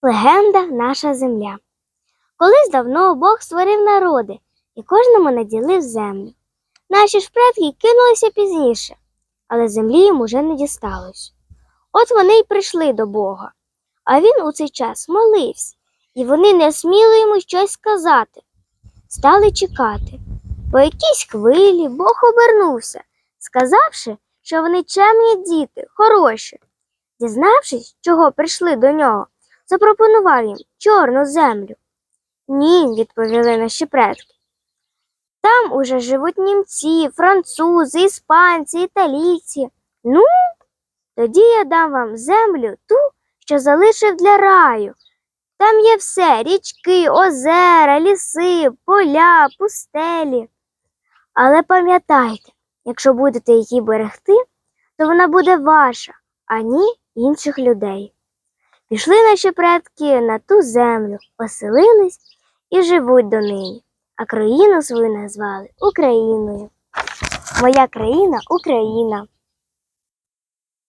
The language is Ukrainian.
Легенда наша земля. Колись давно Бог створив народи і кожному наділив землю. Наші ж предки кинулися пізніше, але землі їм уже не дісталось. От вони й прийшли до Бога. А він у цей час молився, і вони не сміли йому щось сказати. Стали чекати. По якійсь хвилі Бог обернувся, сказавши, що вони чемні діти, хороші. Дізнавшись, чого прийшли до нього, запропонував їм чорну землю. Ні, відповіли наші предки. Там уже живуть німці, французи, іспанці, італійці. Ну, тоді я дам вам землю ту, що залишив для раю. Там є все річки, озера, ліси, поля, пустелі. Але пам'ятайте, якщо будете її берегти, то вона буде ваша, а ні інших людей. Пішли наші предки на ту землю, поселились і живуть донині, а країну свою назвали Україною. Моя країна Україна.